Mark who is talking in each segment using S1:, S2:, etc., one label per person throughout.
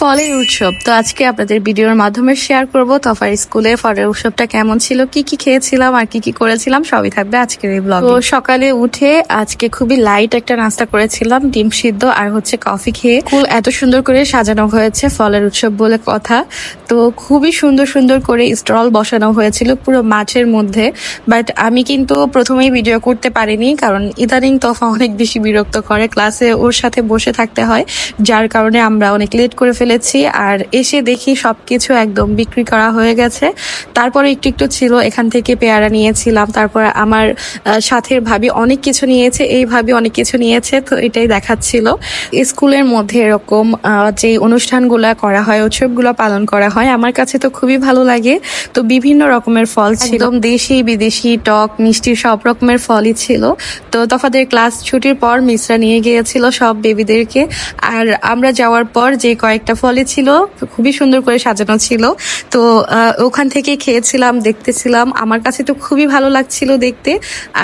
S1: ফলের উৎসব। তো আজকে আপনাদের ভিডিওর মাধ্যমে শেয়ার করব তফার স্কুলে ফলের উৎসবটা কেমন ছিল কি কি খেয়েছিলাম আর কি কি করেছিলাম সবই থাকবে আজকের এই ব্লগ তো সকালে উঠে আজকে খুবই লাইট একটা নাস্তা করেছিলাম ডিম সিদ্ধ আর হচ্ছে কফি খেয়ে। স্কুল এত সুন্দর করে সাজানো হয়েছে ফলের উৎসব বলে কথা। তো খুবই সুন্দর সুন্দর করে স্টল বসানো হয়েছিল পুরো মাঠের মধ্যে। বাট আমি কিন্তু প্রথমেই ভিডিও করতে পারিনি কারণ ইদানিং তফা অনেক বেশি বিরক্ত করে। ক্লাসে ওর সাথে বসে থাকতে হয় যার কারণে আমরা অনেক লেট করে ফেলেছি আর এসে দেখি সবকিছু একদম বিক্রি করা হয়ে গেছে। তারপরে একটু একটু ছিল এখান থেকে পেয়ারা নিয়েছিলাম। তারপর আমার সাথের ভাবি অনেক কিছু নিয়েছে এই ভাবি অনেক কিছু নিয়েছে তো এটাই দেখাচ্ছিল। স্কুলের মধ্যে এরকম যে অনুষ্ঠানগুলা করা হয় উৎসবগুলো পালন করা হয় আমার কাছে তো খুবই ভালো লাগে। তো বিভিন্ন রকমের ফল ছিল। একদম। দেশি বিদেশি টক মিষ্টি সব রকমের ফলই ছিল। তো তফাদের ক্লাস ছুটির পর মিসরা নিয়ে গিয়েছিল সব বেবিদেরকে আর আমরা যাওয়ার পর যে কয়েকটা ফলই ছিল, খুবই সুন্দর করে সাজানো ছিল। তো ওখান থেকে খেয়েছিলাম, দেখতেছিলাম। আমার কাছে তো খুবই ভালো লাগছিল দেখতে।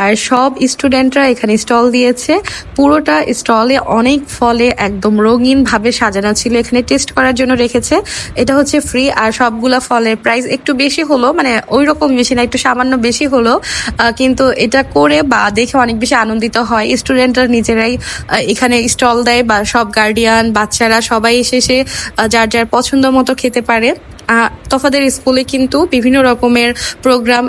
S1: আর সব স্টুডেন্টরা এখানে স্টল দিয়েছে। পুরোটা স্টলে অনেক ফলে একদম রঙিন ভাবে সাজানো ছিল, এখানে টেস্ট করার জন্য রেখেছে। এটা হচ্ছে ফ্রি, আর সবগুলা ফলের প্রাইস একটু বেশি হলো মানে ওই রকম বেশি না, একটু সামান্য বেশি হলো। কিন্তু এটা করে বা দেখে অনেক বেশি আনন্দিত হয়। স্টুডেন্টরা নিজেরাই এখানে স্টল দেয় বা সব গার্ডিয়ান বাচ্চারা সবাই এসে যার যার পছন্দ মতো খেতে পারে। তফাদের স্কুলে কিন্তু বিভিন্ন রকমের প্রোগ্রাম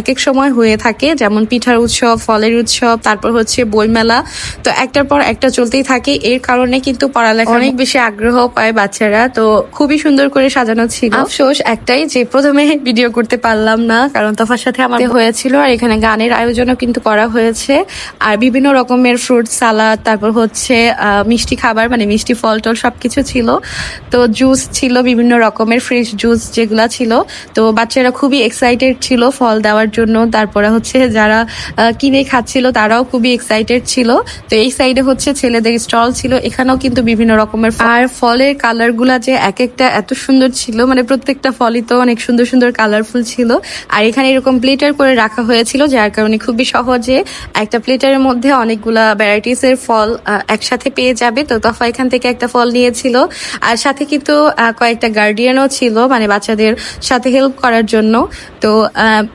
S1: এক এক সময় হয়ে থাকে যেমন পিঠার উৎসব ফলের উৎসব তারপর হচ্ছে বইমেলা। তো একটার পর একটা চলতেই থাকে। এর কারণে কিন্তু পড়ালেখা অনেক বেশি আগ্রহ পায় বাচ্চারা। তো খুবই সুন্দর করে সাজানো ছিল। আফসোস একটাই যে প্রথমে ভিডিও করতে পারলাম না কারণ তফার সাথে আমার হয়েছিল আর এখানে গানের আয়োজনও কিন্তু করা হয়েছে। আর বিভিন্ন রকমের ফ্রুট সালাদ তারপর হচ্ছে মিষ্টি খাবার মানে মিষ্টি ফল টল সবকিছু ছিল। তো জুস ছিল বিভিন্ন রকমের ফ্রেশ জুস যেগুলা ছিল। তো বাচ্চারা খুবই এক্সাইটেড ছিল ফল দেওয়ার জন্য। তারপরে হচ্ছে যারা কিনে খাচ্ছিল তারাও খুবই এক্সাইটেড ছিল। তো এই সাইডে হচ্ছে ছেলেদের স্টল ছিল। এখানেও কিন্তু বিভিন্ন রকমের আর ফলের কালারগুলা যে এক একটা এত সুন্দর ছিল মানে প্রত্যেকটা ফলই তো অনেক সুন্দর সুন্দর কালারফুল ছিল। আর এখানে এরকম প্লেটার করে রাখা হয়েছিল, যার কারণে খুবই সহজে একটা প্লেটারের মধ্যে অনেকগুলা ভ্যারাইটিস এর ফল একসাথে পেয়ে যাবে। তো তফা এখান থেকে একটা ফল নিয়েছিল। আর সাথে কিন্তু কয়েকটা গার্ডিয়ানও ছিল। মানে বাচ্চাদের সাথে হেল্প করার জন্য। তো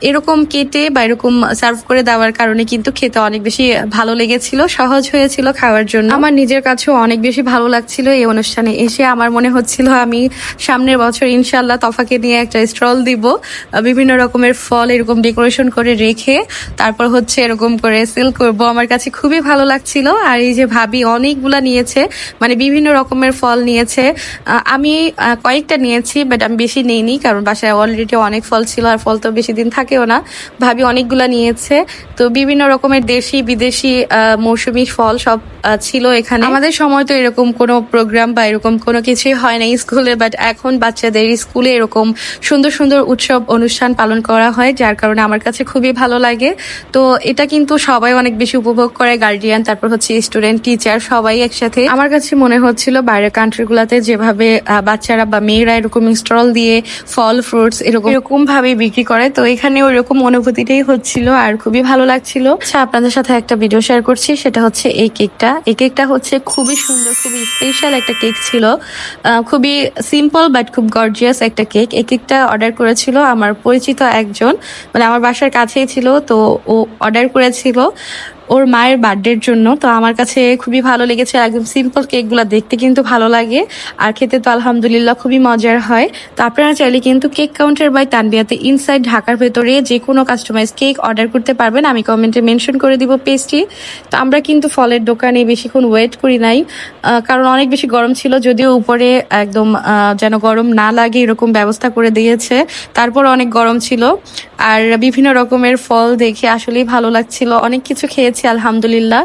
S1: এরকম কেটে বা এরকম সার্ভ করে দেওয়ার কারণে কিন্তু খেতে অনেক বেশি ভালো লেগেছিল, সহজ হয়েছিল খাওয়ার জন্য। আমার নিজের কাছেও অনেক বেশি ভালো লাগছিল এই অনুষ্ঠানে। এসে আমার মনে হচ্ছিল আমি সামনের বছর ইনশাল্লাহ তফাকে নিয়ে একটা স্টল দিব, বিভিন্ন রকমের ফল এরকম ডেকোরেশন করে রেখে তারপর হচ্ছে এরকম করে সেল করব। আমার কাছে খুবই ভালো লাগছিল। আর এই যে ভাবি অনেকগুলা নিয়েছে মানে বিভিন্ন রকমের ফল নিয়েছে। আমি কয়েকটা নিয়েছি বাট আমি বেশি নেইনি, কারণ বাসায় অলরেডি অনেক ফল ছিল আর ফল তো বেশি দিন থাকেও না। ভাবি অনেকগুলা নিয়েছে। তো বিভিন্ন রকমের দেশি, বিদেশি মৌসুমী ফল সব ছিল এখানে। আমাদের সময় তো এরকম কোনো প্রোগ্রাম বা এরকম কোনো কিছুই হয় না স্কুলে বাট এখন বাচ্চাদের স্কুলে এরকম সুন্দর সুন্দর উৎসব অনুষ্ঠান পালন করা হয়, যার কারণে আমার কাছে খুবই ভালো লাগে। তো এটা কিন্তু সবাই অনেক বেশি উপভোগ করে গার্ডিয়ান তারপর হচ্ছে স্টুডেন্ট টিচার সবাই একসাথে। আমার কাছে মনে হচ্ছিল বাইরের কান্ট্রিগুলোতে যেভাবে বাচ্চারা বা মেয়েরা এরকম স্টল দিয়ে ফল ফ্রুটস এরকম এরকম ভাবে বিক্রি করে। তো এখানে ওইরকম অনুভূতিটাই হচ্ছিল আর খুবই ভালো লাগছিল। আচ্ছা আপনাদের সাথে একটা ভিডিও শেয়ার করছি। সেটা হচ্ছে এই কেকটা। এই কেকটা হচ্ছে খুবই সুন্দর খুবই স্পেশাল একটা কেক ছিল। খুবই সিম্পল বাট খুব গর্জিয়াস একটা কেক। এই কেকটা অর্ডার করেছিল আমার পরিচিত একজন। মানে আমার বাসার কাছেই ছিল তো ও অর্ডার করেছিল। ওর মায়ের বার্থডের জন্য। তো আমার কাছে খুবই ভালো লেগেছে, একদম সিম্পল কেকগুলো দেখতে কিন্তু ভালো লাগে। আর খেতে তো আলহামদুলিল্লাহ খুবই মজার হয়। তো আপনারা চাইলে কিন্তু কেক কাউন্টার বাই তানবিয়াতে ইনসাইড ঢাকার ভেতরে যে কোনো কাস্টমাইজ কেক অর্ডার করতে পারবেন। আমি কমেন্টে মেনশন করে দিব পেজটি তো আমরা কিন্তু ফলের দোকানে বেশিক্ষণ ওয়েট করি নাই কারণ অনেক বেশি গরম ছিল, যদিও উপরে একদম যেন গরম না লাগে এরকম ব্যবস্থা করে দিয়েছে। তারপর অনেক গরম ছিল। আর বিভিন্ন রকমের ফল দেখে আসলেই ভালো লাগছিল। অনেক কিছু খেয়েছি, আলহামদুলিল্লাহ।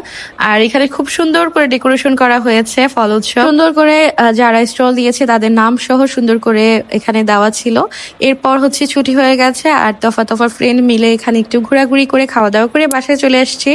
S1: আর এখানে খুব সুন্দর করে ডেকোরেশন করা হয়েছে ফল উৎসব। সুন্দর করে যারা স্টল দিয়েছে তাদের নাম সহ সুন্দর করে এখানে দেওয়া ছিল। এরপর হচ্ছে ছুটি হয়ে গেছে, আর দফা দফা ফ্রেন্ড মিলে এখানে একটু ঘোরাঘুরি করে খাওয়া দাওয়া করে বাসায় চলে আসছি।